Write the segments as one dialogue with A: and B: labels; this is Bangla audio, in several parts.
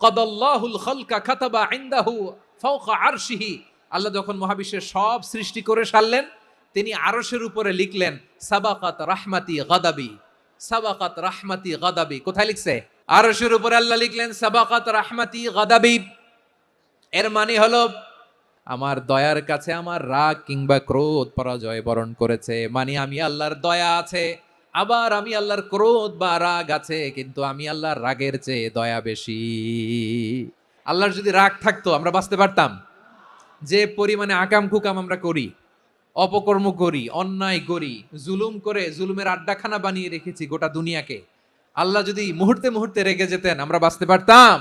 A: কদাল্লাহুল খলকা খাতাবা ইনদাহু ফাওকা আরশিহি। আল্লাহ যখন মহাবিশ্বের সব সৃষ্টি করে সারলেন, তিনি আরশের উপরে লিখলেন, সাবাকাত রাহমাতি গাদাবি, সাবাকাত রাহমাতি গাদাবি। কোথায় লিখছে? আরশের উপরে আল্লাহ লিখলেন, সাবাকাত রাহমাতি গাদাবি। এর মানে হলো, আমার দয়ার কাছে আমার রাগ কিংবা ক্রোধ পরাজয় বরণ করেছে মানে আমি আল্লাহর দয়া আছে। আবার আমি আল্লাহর ক্রোধ বা রাগ আছে, কিন্তু আমি আল্লাহর রাগের চেয়ে দয়া বেশি। আল্লাহর যদি রাগ থাকতো, আমরা বাঁচতে পারতাম। যে পরিমাণে আকাম খুকাম আমরা করি, অপকর্ম করি, অন্যায় করি, জুলুম করে জুলুমের আড্ডাখানা বানিয়ে রেখেছি গোটা দুনিয়াকে, আল্লাহ যদি মুহূর্তে মুহূর্তে রেগে যেতেন, আমরা বাঁচতে পারতাম।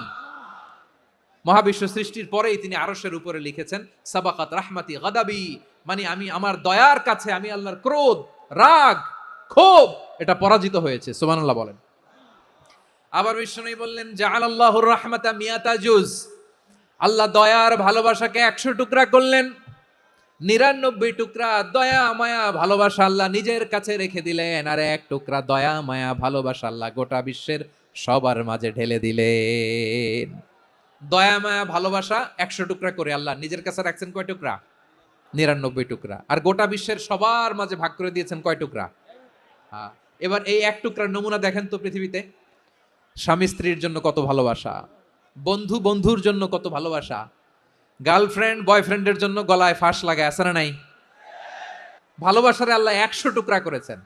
A: মহাবিশ্ব সৃষ্টির পরেই তিনি আরশের উপরে লিখেছেন, সাবাকাত রাহমাতি গাদাবি মানে আমি আমার দয়ার কাছে, আমি আল্লাহর ক্রোধ, রাগ ক্ষোভ এটা পরাজিত হয়েছে, সুবহানাল্লাহ বলেন। আবার বিষ্ণু বললেন জাআল আল্লাহুর রাহমাতা মিয়াতা জুজ। আল্লাহ দয়ার ভালোবাসাকে একশো টুকরা করলেন, নিরানব্বই টুকরা দয়া, মায়া, ভালোবাসা আল্লাহ নিজের কাছে রেখে দিলেন, আর এক টুকরা দয়া, মায়া, ভালোবাসা আল্লাহ গোটা বিশ্বের সবার মাঝে ঢেলে দিলেন। দয়া, মায়া, ভালোবাসা একশো টুকরা করে আল্লাহ নিজের কাছে রাখছেন কয় টুকরা? নিরানব্বই টুকরা। আর গোটা বিশ্বের সবার মাঝে ভাগ করে দিয়েছেন কয় টুকরা? এবার এই এক টুকরার নমুনা দেখেন তো পৃথিবীতে। স্বামী স্ত্রীর জন্য কত ভালোবাসা। বন্ধু বন্ধুর জন্য কত ভালোবাসা। গার্লফ্রেন্ড বয়ফ্রেন্ডের জন্য গলায় ফাঁস লাগায় আছে না নাই? ভালোবাসারে আল্লাহ একশো টুকরা করেছেন।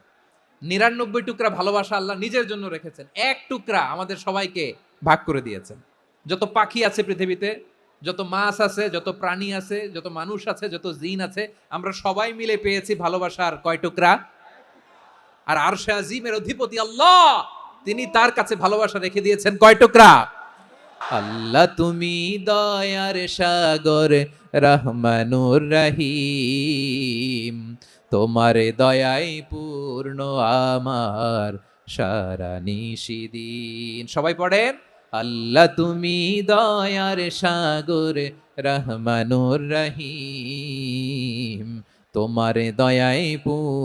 A: নিরানব্বই টুকরা ভালোবাসা আল্লাহ নিজের জন্য রেখেছেন। এক টুকরা আমাদের সবাইকে ভাগ করে দিয়েছেন। যত পাখি আছে পৃথিবীতে, যত মাছ আছে, যত প্রাণী আছে, যত মানুষ আছে, যত জিন আছে, আমরা সবাই মিলে পেয়েছি ভালোবাসার কয় টুকরা? আর আরশে আজিমের অধিপতি আল্লাহ, তিনি তার কাছে ভালোবাসা রেখে দিয়েছেন। কয় টুকরা? আল্লাহ তুমি দয়ার সাগর, রহমানুর রহিম। তোমার দয়াই পূর্ণ আমার সারা নিশিদিন। সবাই পড়েন? আল্লাহ তুমি দয়ার সাগর, রহমানুর রহিম। তোমার দয়াই পূর্ণ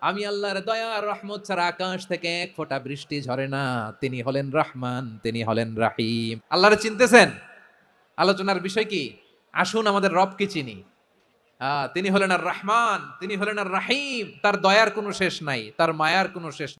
A: আমি আল্লাহর দয়া রহমত ছাড়া আকাশ থেকে এক ফোঁটা বৃষ্টি ঝরে না। তিনি হলেন রহমান, তিনি হলেন রাহিম। আল্লাহর চিনতেছেন? আলোচনার বিষয় কি? আসুন আমাদের রবকে চিনি। তিনি হলেন আর রহমান, তিনি হলেন আর রাহিম। তার দয়ার কোনো শেষ নাই, তার মায়ার কোনো শেষ